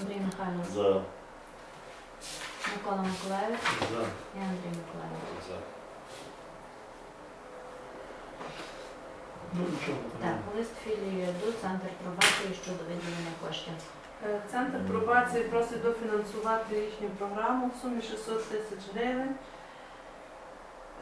Андрій Михайлович, За. Микола Миколаївич За. і Андрій Миколаївич. За. Ну, нічого. Так, лист філії ДУ, Центр пробації щодо виділення коштів. Е, Центр пробації просить дофінансувати їхню програму в сумі 600 тисяч гривень.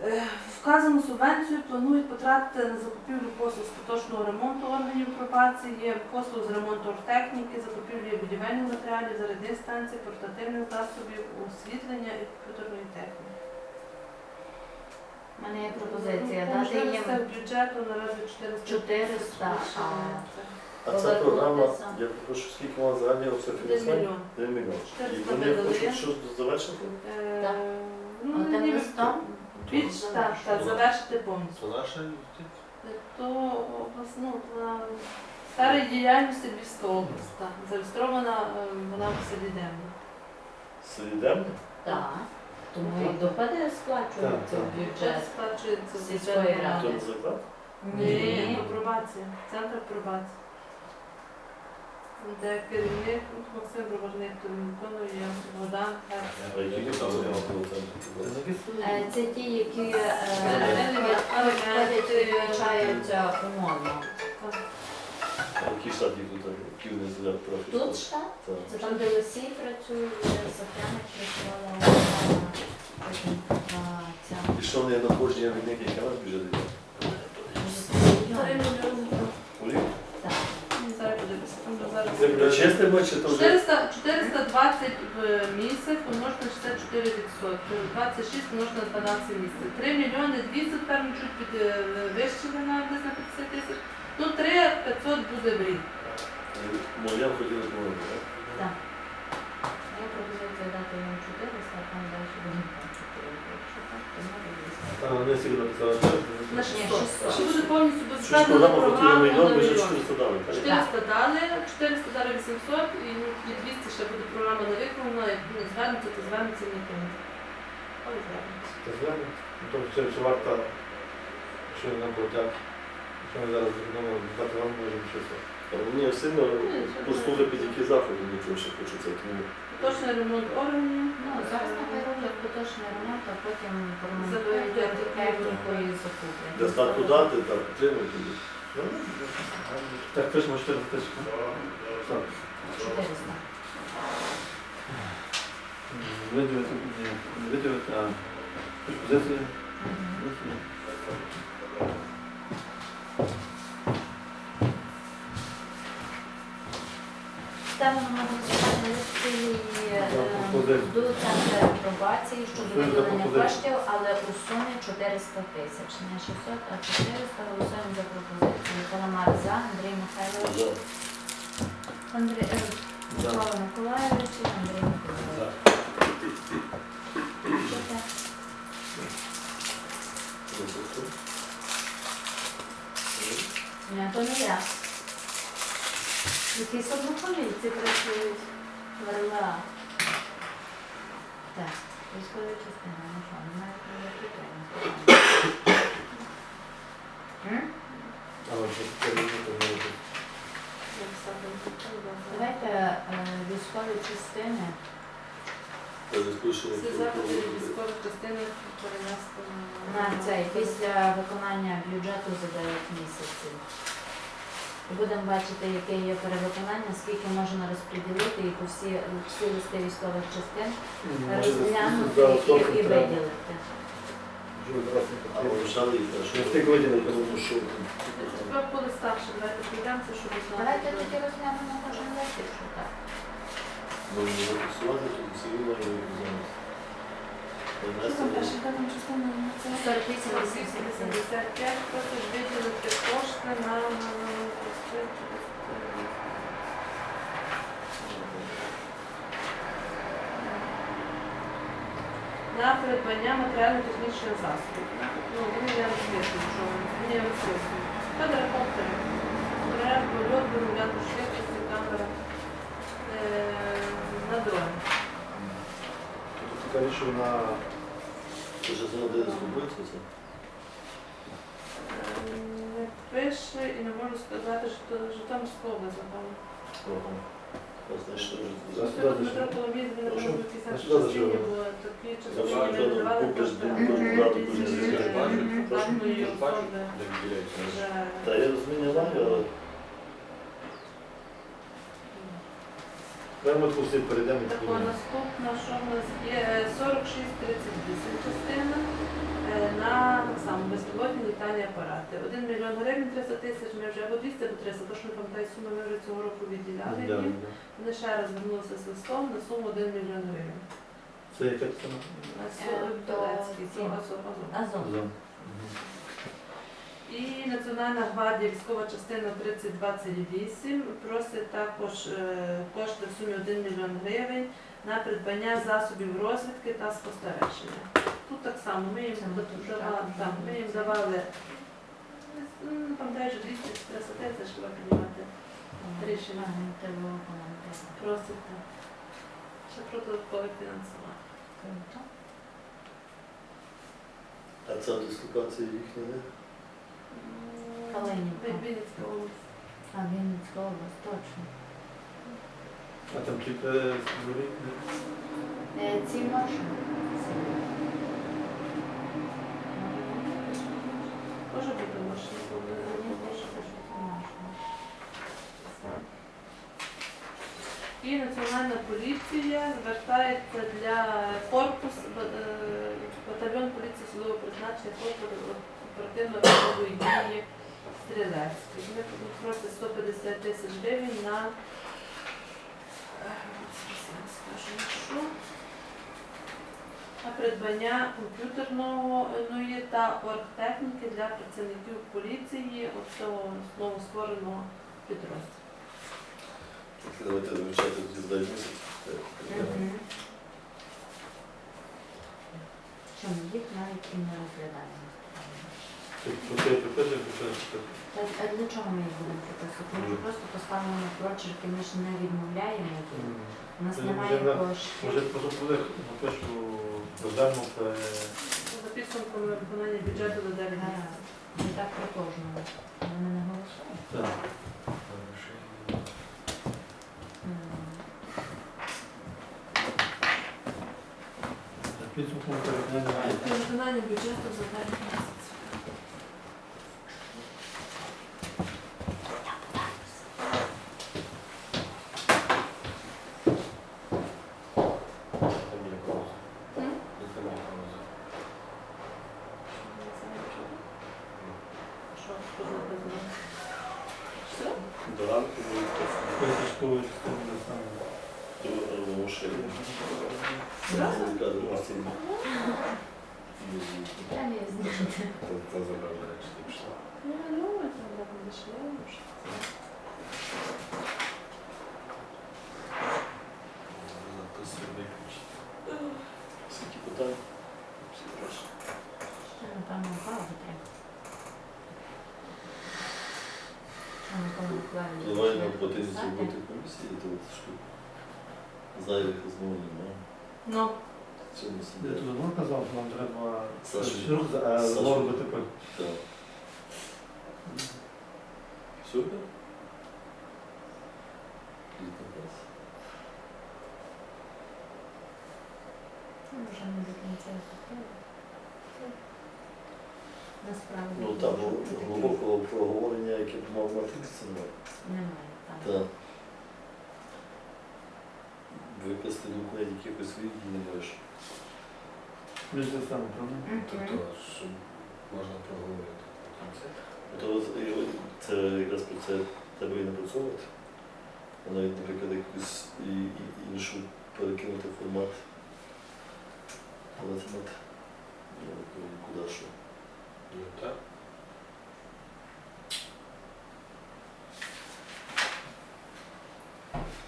Е, Вказану субвенцію планують потратити на закупівлю послуг з поточного ремонту органів пробації, є послуг з ремонту оргтехніки, закупівлі будівельних матеріалів, зарядних станцій, портативних засобів, освітлення і комп'ютерної техніки. У мене є пропозиція Ну, дати їм бюджету наразі 400 400, а А ця програма, я прошу, скільки вона Один фінансування? мільйон. 1 мільйон. І вони хочуть що завершити? Е, Так. Ну, ніби листом більш так, так, завершити повністю. Це наше? То обласну на старої діяльності Львівська область, так. Зареєстрована е, вона в селі Демна. Солідем? так. Тому і доходи сплачуються в бюджет. сплачується з Сільської ради. То не заклад? Ні, Ні. пробація, центр пробації. Де керівник Максим Броварник, виконує Богдан Герц. А які там заявки у центрі? Е, Це ті, які е, Е, умовно. Які їх тут, які вони заявки? Тут штат, це там, де Лисій працює, Софяна працювала. І що вони надходження від них, яке на бюджет йде? Мільйони. Олів? Так. Не знаю, подивитися, там до зараз. Це буде чистимо, чи то вже? 400, 420 в місяць помножити на 64 відсотки. 26 помножити на 12 місяців. 3 мільйони 200, тепер ми чуть під е, вищили на десь на 50 тисяч. Ну 3 500 буде в рік. Моя хотіла допомогти, так? Так. Я пропозиція дати їм 400, а там далі буде 4. Якщо так, то може А, 200. не всі написали? На 600. Чи буде повністю Щось безплатна програма на мільйон, 400 дали. 400 дали, 400 дали 800 і 200 ще буде програма не виконана, як ну, звернеться, то звернеться не виконати. Але звернеться. Це звернення. Ну, тобто це варто, що нам платять, що ми зараз будемо дати вам, може, 600. Мені сильно послухати, під які заходи що хочеться. Тому Точний ремонт органів. Ну, зараз нехай роблять поточний ремонт, а потім промонтують техніку і закуплять. де дати, так, підтримати. Ну, Так, пишемо 4 тисячі. Так. 400. Виділити, виділити, а пропозиції. Мгм. Ставимо на голосування листи до центру пробації щодо виділення коштів, але у сумі 400 тисяч. Не 600, а 400. Голосуємо за пропозицію. Паламар за, Андрій Михайлович. Андрій е, Микола Миколаївич Андрій Миколаївич. Ні, то не я. Якісь однофамільці працюють. Верла. Так, військові частини, ну що, немає пріоритету. М? Але що це не буде. Давайте е, військові частини. Всі заходи військових частин перенести На цей після виконання бюджету за 9 місяців. Будемо бачити, яке є перевиконання, скільки можна розподілити і по всі, всі листи військових частин розглянути і, і виділити. Тепер по листах ще давайте прийдемося, щоб. Давайте тоді розглянемо кожен лист, якщо так. ми не то всі вимоги зараз. 48 85 просто ж виділити кошти на на- придбання матеріально-технічних засобів. Ну, вони я розписую, що вони я розписую. Квадрокоптери, древ, польот, виробляти швидкості, камера, на дроні. Тут цікаві, що на Це ж це де це? Пише і не можу сказати, що Дмитро. Коломієць, він такі давали особи де виділяється. вже Та я розумію, але Прямо тут всі перейдемо. Так, наступна, що в нас є? Е, 46-38 частина. е, на так само безпілотні літальні апарати. 1 мільйон гривень 300 тисяч, ми вже або 200, або 300, то що не пам'ятаю суми, ми вже цього року відділяли Да, їм. да. Вони ще раз звернулися з листом на суму 1 мільйон гривень. Це яка ціна? На Е, то ці. Азов. Мгм. І Національна гвардія військова частина 3028 просить також е, кошти в сумі 1 мільйон гривень на придбання засобів розвідки та спостереження. Тут так само ми їм Це тут давали, так, ми їм давали ну, пам'ятаю, що 200 300 тисяч треба піднімати. Рішення. Просить так. Ще про додаткове фінансування. А ця дислокація їхня, не? Калинівка. Вінницька область. А Вінницька область, точно. А там тільки е, дворі? Е, Ці можна. Може бути машина, Мені можна. І Національна поліція звертається для корпус е, батальйон поліції судового призначення корпусу оперативно-розшукової дії Стрілецький. Вони просять 150 тисяч гривень на е, зараз я скажу, на що. На придбання комп'ютерної та оргтехніки для працівників поліції от цього новоствореного підрозділу. Давайте вивчати здай місяць. Що ми їх навіть і не розглядаємо. А для чого ми їх будемо приписувати? Ми ж просто поставимо на прочерки, ми ж не відмовляємо. їм. У нас Це немає вже на- коштів. Може, просто коли напишу додому, то За підсумком виконання бюджету до 9 Гаразд. так про кожного. Вони не голосують. так. М. За підсумком переконання. Виконання бюджету за 9 місяців. Фамілія когось. М? Не фамілія когось. Не знаю, чого. Що, що за безумовно? Все? До ранку буде Військової частини саме. то машина. Зразу? Яка постійно. Я не знаю. Це забрали речі, ти пішла. Ну, ну, там так не дійшло. може, це. Записуй, виключити. Скільки питань? Всі прошу. Ще, напевно, правда треба. Що Микола Миколаївич Давай почне нам потрібно писати? зробити от зайвих знову немає. Ну, В цьому Я сидять. тут давно казав, що нам треба Саша. рух, а Саша. знову робити пиль. Так. Супер. Праця. Ну, Вже не до кінця. Насправді. Ну там гл- глибокого проговорення, яке б мав мати місце, немає. Немає там. Так. Двох навіть якихось можеш. Плюс те саме, правда? Тобто, щоб можна проговорити. То це якраз про це треба і напрацьовувати. А навіть, наприклад, якусь і, і, іншу перекинути формат. Але це мати. Ну, куди що. Ну, так.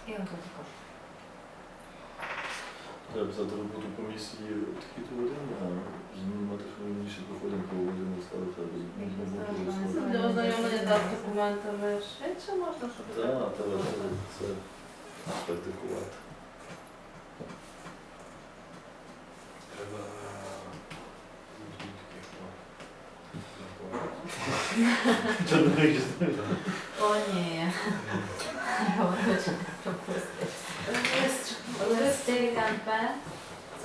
І ото також. Треба писати роботу комісії такі то години, а знімати хвилиніше доходимо по годину ставити висловити. для ознайомлення з документами швидше можна, щоб Так, треба це практикувати. Треба таких,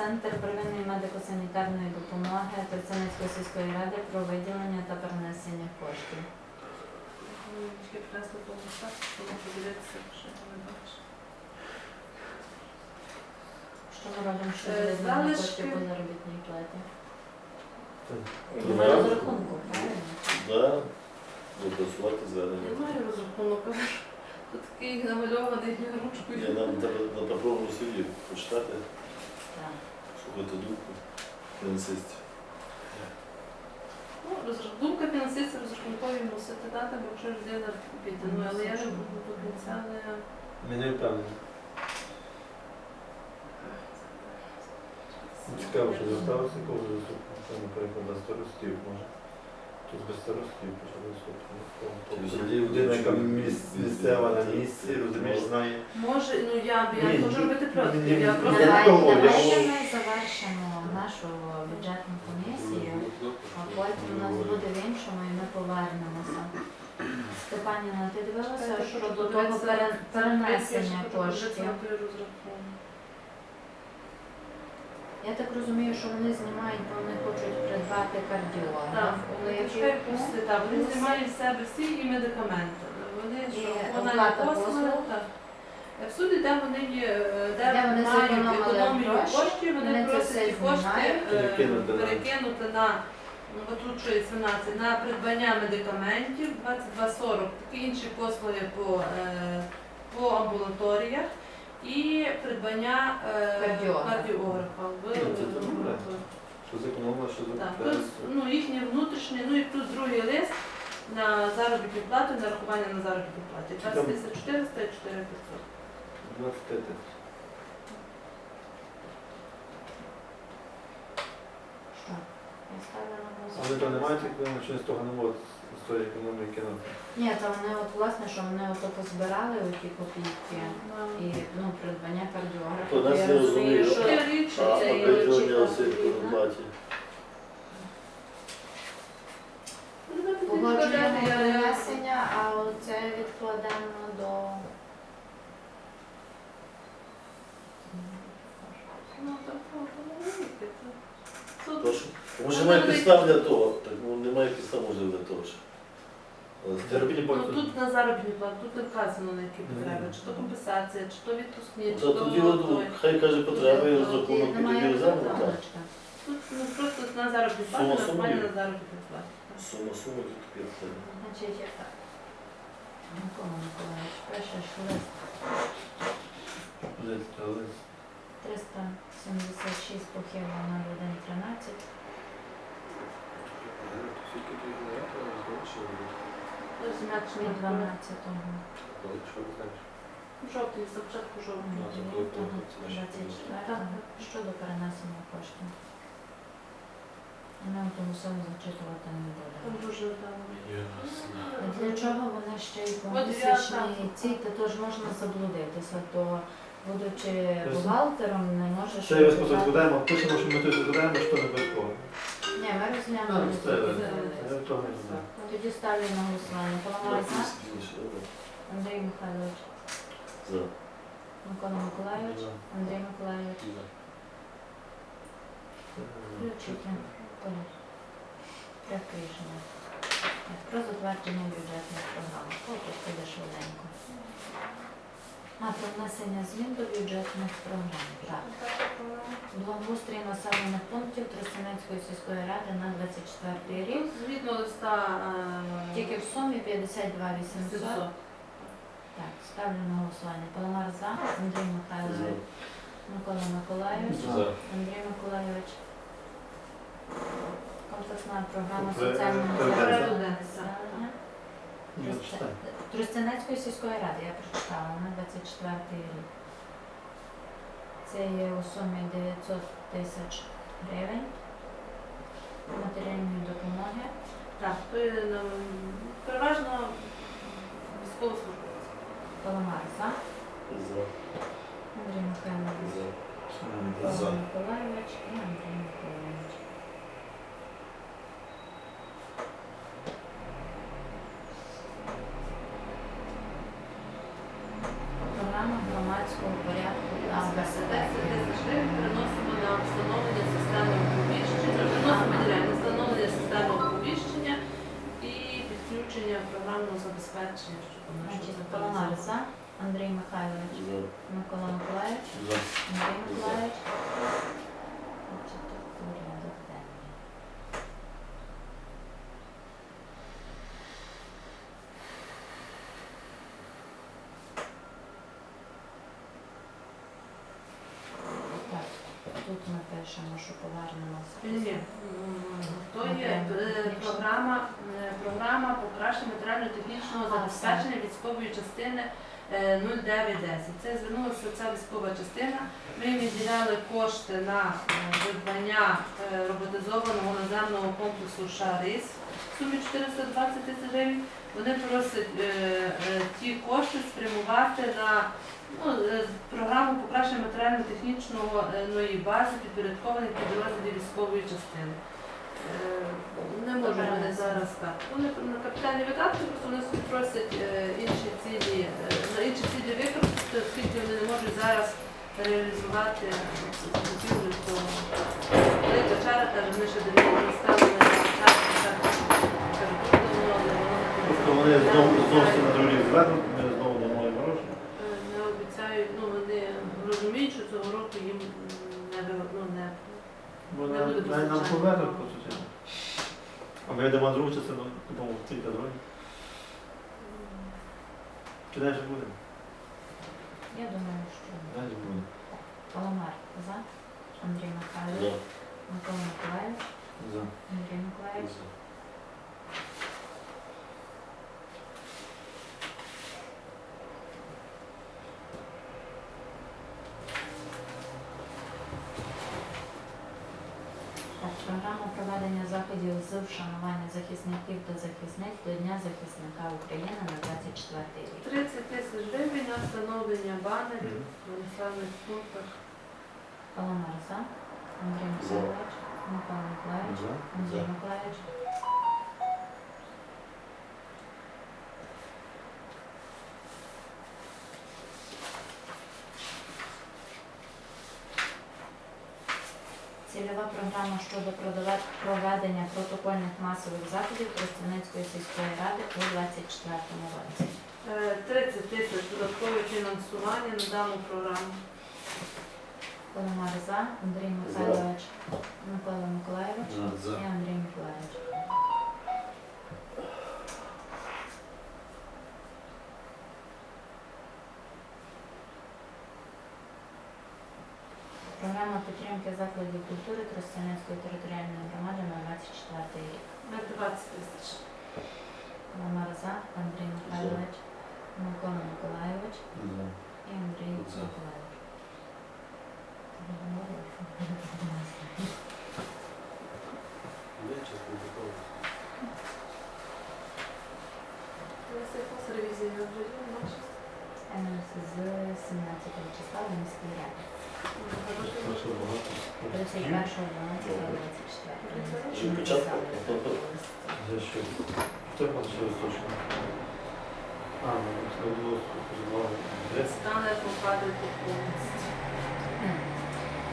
Центр первинної медико-санітарної допомоги Трицянецької сільської ради про виділення та перенесення коштів. Так, що я не бачу. Що ми робимо, що Е, виділення залишки. коштів по заробітній платі? Немає да. розрахунку, правильно? Да. Допрацювати звернення. Немає розрахунку. Тут такий намальований Ні, ручкою. нам треба на паперовому суді почитати, Так. Думку фінансистів. Ну, розрах- думка фінансиста розрахункові мусити дати, бо якщо людина піде. Ну, але я ж до кінця не... Ми не впевнені. Цікаво, що зосталося, коли доступно. Це, наприклад, без старостів може. Тут без старостів почали доступно. Людина, яка міс- місцева на місці, розумієш, знає. Може, ну я б я Ні, можу ні, робити проти. ні, Я ні, просто Давай, того, давайте говорю. ми завершимо нашу бюджетну комісію, а потім у нас буде в іншому і ми повернемося. Степаніна, ти дивилася щодо того пере- перенесення коштів? Я так розумію, що вони знімають, бо вони хочуть придбати кардіолога. Так, вони пусти, так, вони знімають з себе всі і медикаменти. Вони що, вона послуги, послуг. так. Е, Всюди, де вони є, е, де, Де вони мають економію коштів, вони, просять ті кошти е, Перекинути на- ну, тут що є 17, на придбання медикаментів, 2240, такі інші послуги по, по амбулаторіях і придбання е, Кардіографа. кардіографа. в- Ну, це добре. Що зекономила, що так, зекономила. ну, їхнє внутрішнє, ну і плюс другий лист на заробітну плату, нарахування на заробітну платі. 20 400 і 4 500. 25 тисяч. Що? Я ставлю на голосування. Але то немає тільки чи з того не може тої економії кинути. Ні, то вони от власне, що вони от позбирали оті копійки і ну, придбання кардіографа. То нас Я не розумію, розумію. що річ, А це є очікувано осіб по платі. Погоджуємо перенесення, а оце відкладемо до. Ну, так, так, Суд Прошу. Може немає підстав для того. Ну підстав може для того. що. Але це- Заробітні Ну, плати. тут на заробітні плати, тут не вказано на які потреби, чи то компенсація, чи то відпускні, чи Та то от, той. хай каже потреби і Тоді розрахунок і тоді немає розглянемо. Так. Тут ну, просто на заробітні плати, Сума на сумою. на заробітні плати. Сума, сума тут це. Значить, як так. Микола Миколаївич, пишеш лист Лист, лист. 376 похило 0113. Скільки ти генератора розбачили? Значення 12-го. Коли ви знаєш? В жовтні, за початку жовтня. Ну, це коли платить, це наші 24 щодо перенесення коштів. Нам тому саме зачитувати не Там буде. дуже. Ясно. А Для чого вони ще й помісячні ці, то тож можна заблудитися, то будучи бухгалтером, не можеш. Це я вас просто згадаємо, пишемо, що ми тут згадаємо, що не обов'язково. Ні, ми А, розглянули. ну, це, не знаю. Тоді ставлю на голосування. Паламар за, Андрій Михайлович, За. Микола Миколайович, Андрій Миколайович. Включити. Понял. Проект рішення. Про затвердження бюджетних програм. О, тут швиденько. А, про внесення змін до бюджетних програм. Так. Благоустрій населених пунктів Тростянецької сільської ради на 24 рік. Згідно листа е, Тільки в сумі 52 800. 700. Так, ставлю на голосування. Паламар за, Андрій Михайлович, Микола Миколайович, За. Андрій Миколайович. Комплексна програма Це- соціального це населення. Тростянецької сільської ради я прочитала на 24 рік. Це є у сумі 900 тисяч гривень матеріальної допомоги. Так, то є нам переважно військовослужбовці. Паламар за. Андрій Михайлович, За. Миколайович і Андрій Миколайович. включення програмного забезпечення, щоб за Андрій Михайлович, Микола Миколаївич, Андрій Миколаївич, пишемо, що повернемося. Ні, ні. То є е, програма, е, програма покращення матеріально-технічного забезпечення військової частини е, 0910. Це звернулася ця військова частина. Ми їм відділяли кошти на е, придбання е, роботизованого наземного комплексу ШАРИС в сумі 420 тисяч гривень. Вони просять е, е, ті кошти спрямувати на ну, е, програму покращення матеріально-технічної бази підпорядкованих підрозділів військової частини. Е, Не можу мене зараз так. Вони на капітальні видатки, просто вони просять е, інші цілі, е, на інші цілі використати, оскільки вони не можуть зараз реалізувати закупівлю, то чара каже, ми ще до нього не ставили чар, чар, каже, тут воно, але воно не Тобто вони зовсім на другий звернуть, ми знову не маємо грошей. Е, не обіцяють, ну вони розуміють, що цього року їм не ну, не Бо Не буде навіть нам постачання. повернуть по суті. А ми йдемо на другу частину, купимо кілька дронів. Чи не ж буде? Я думаю, що ж буде. Паламар за, Андрій Михайлович, Микола Миколаївич, За. Андрій Миколаївич. За. Так, програма проведення заходів з вшанування захисників та захисниць до Дня захисника України на 24 рік. 30 тисяч гривень на встановлення банерів в населених пунктах. Паламар за, Андрій Миколаївич, Микола Миколаївич, Андрій Миколаївич. Цільова програма щодо проведення протокольних масових заходів Тростянецької сільської ради у 24 році. Е, 30 тисяч додаткове фінансування на дану програму. Паламар за, Андрій Михайлович, Микола Миколаєвич і Андрій Миколаївич. Програма підтримки закладів культури Тростянецької територіальної громади на 24 рік. На 20 тисяч. Паламар за, Андрій Михайлович, Микола Миколаївич За. і Андрій бачиш? Е, З 17 числа в міській раді. Прошу багато. 31.12.24. Чи початку? За що?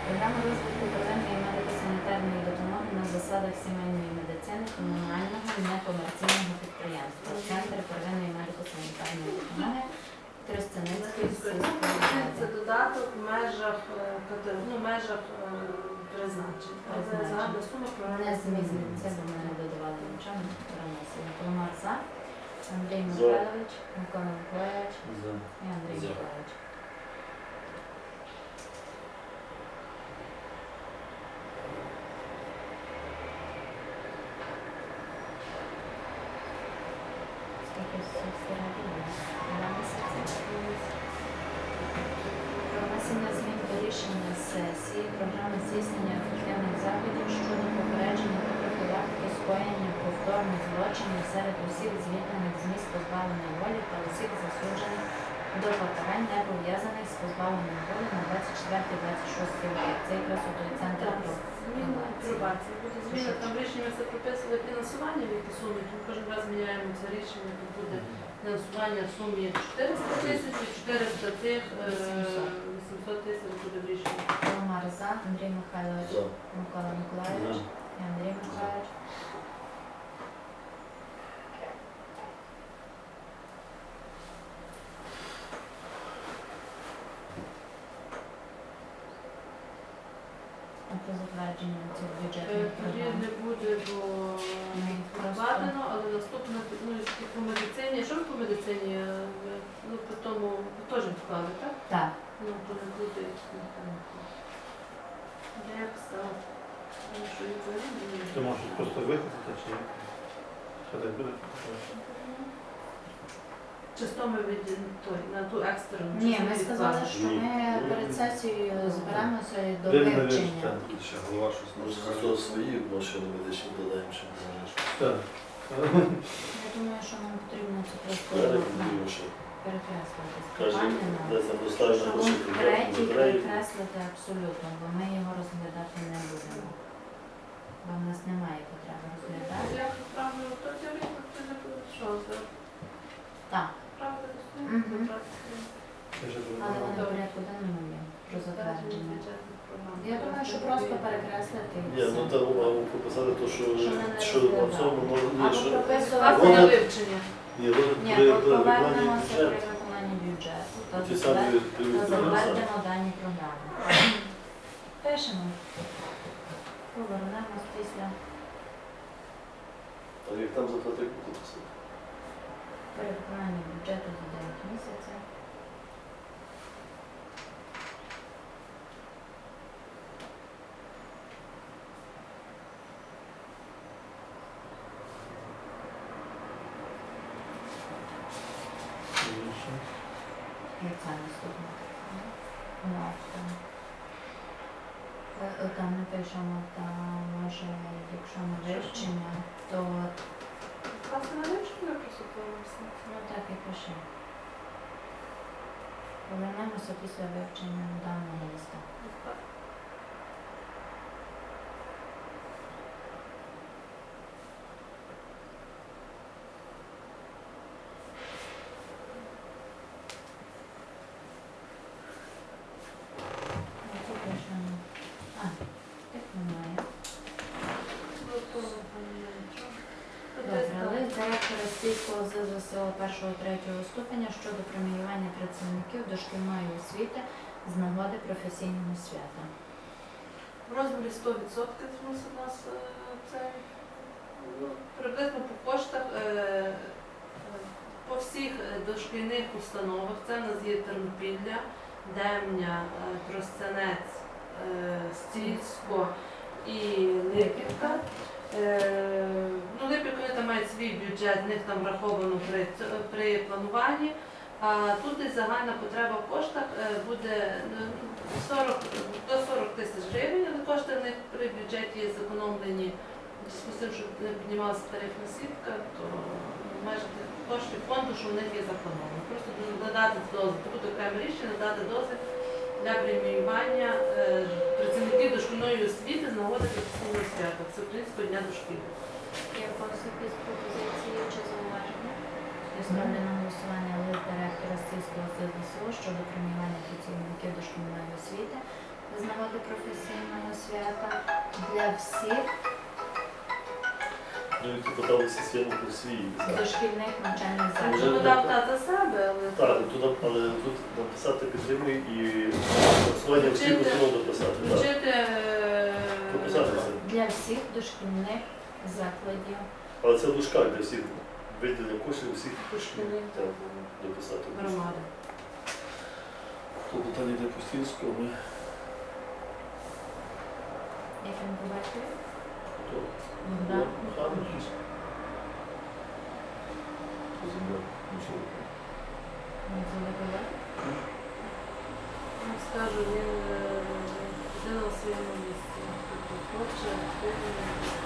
Програма розвитку первинної медико-санітарної допомоги на засадах сімейної медицини комунального некомерційного підприємства. Центр первинної медико-санітарної допомоги Тростянецької Це додаток в межах, е, ну, в межах е, призначень. Загальна сума Не змінюється, бо ми не додавали нічого. За, Андрій. Михайлович, Микола Миколаївич і Андрій. Миколаївич. Скільки сільські ради є? Два місяці? Про внесення змін до рішення сесії, програми здійснення ефективних заходів щодо попередження та профілактики скоєння повторних злочинів серед осіб, звільнених з місць позбавлення волі та осіб, засуджених до покарань, не пов'язаних з позбавленням волі на 24-26 роки. Це якраз у той центр Так, про зміни пробації. Буде зміна, там рішення ми все прописали фінансування в які суми, тому кожен раз це рішення, то буде фінансування в сумі 400 тисяч і 400 тих е, 800 тисяч буде в рішенні. Паламар за, Андрій Михайлович, Микола Миколаївич і Андрій Михайлович. про затвердження цих Е, бюджетних Тоді програм? не буде, бо вкладено, але наступне, ну, і по медицині, що ви по медицині, е, ви, ну, по тому, ви теж відклали, так? Так, Ну, то не буде. Ну, що і взагалі не Ти можеш просто вихопити чи як? Що так буде? Чи з тому від той, на ту екстрену? ні, ми сказали, що ми перед сесією зберемося до вивчення. вивчити? Ще голова щось Може, може за свої машини медичні додаємо, що Може, щось. Я думаю, що нам потрібно це просто ну, перекреслити лише пункт третій перекреслити абсолютно, бо ми його розглядати не будемо. Бо в нас немає потреби розглядати. Я правильно, то я що, за Так, Мгм. Але вони Добре. порядку денному є про затвердження. програм. Я думаю, що просто перекреслити і Ні, ну там або прописати то, що, Що не на розглядали. цьому можна, ні, Або що, прописувати. Вони- вивчення. ні, вони Ні, при, от виконанні повернемося при бюджету, виконанні бюджету. Та ті самі затвер- та виконанні затвердимо дані програми. Пишемо. Повернемось після А як там заплатити все? При виконанні бюджету за 9 місяців. Більше. І це наступне. Ну, там. Е, е, Там не пишемо, там може, якщо на вивчення, то Власне, на вивчення просто написати. ну так і пишемо. Повернемося після вивчення даного листа. Оце пишемо. А, так немає. Добре, лист директора Стільського ЗЗСО 1-3 ступеня щодо преміювання працівників дошкільної освіти з нагоди професійного свята. В розмірі 100% змусить нас е, цей, ну, приблизно по коштах, е, е, по всіх дошкільних установах, це в нас є Тернопілля, Демня, Тростянець, Стільсько і Липівка. Е, Ну, Липівка вони там мають свій бюджет, в них там враховано при, при плануванні. А тут загальна потреба в коштах е, буде ну, 40, до 40 тисяч гривень, але кошти в них при бюджеті зекономлені. З тим, що не піднімалася тарифна сітка, то майже коштів фонду, що в них є заплановано. Просто надати це буде окреме рішення, надати дози для преміювання е, працівників дошкільної освіти з нагоди професійного свята, Всеукраїнського дня дошкілля. Когось якісь пропозиції чи зауваження? Я ставлю на голосування лист директора Стільського ЗЗСО щодо преміювання працівників дошкільної освіти з нагоди професійного свята для всіх Ну, і типу там свято по свій. дошкільних навчальних Вже Вже закладів. подав та за себе, але Так, ну, туди, але тут написати підтримуй і голосування всіх Включити- установ дописати. Так. е, Прописати це. Для всіх дошкільних закладів. Але це в дужках для всіх виділення коштів всіх дошкільних Так, дописати. громади. То питання для Пустінського ми Як він по батькові? Богдан. Михайлович. Земля. Нічого. Він залишив? Ну, Скажу, він е, один на своєму місці. Тобто Хоче.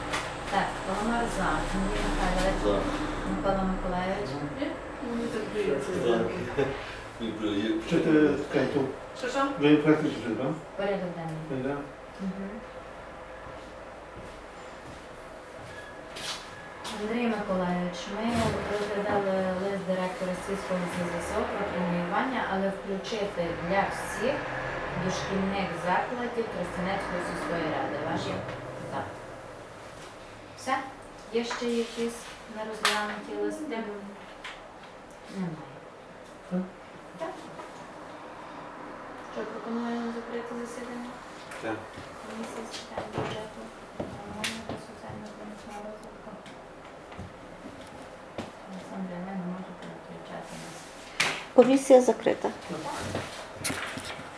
Так, Паламар за. Андрій Михайлович. Микола. Мені так здається. Чи ти скажи, Що що? ви практично так? Порядок денний. Да? Мгм. Андрій Миколаївич, ми розглядали лист директора сільського ЗЗСО про преміювання, але включити для всіх дошкільних закладів Тростянецької сільської ради. Ваші. Все? Є ще якісь нерозглянуті листи? Немає. Так. Що пропонуємо закрити засідання? Так. Комісія з питань бюджету, економіки, соціально-економічного розвитку. Олександра, я не можу переключати нас. Комісія закрита.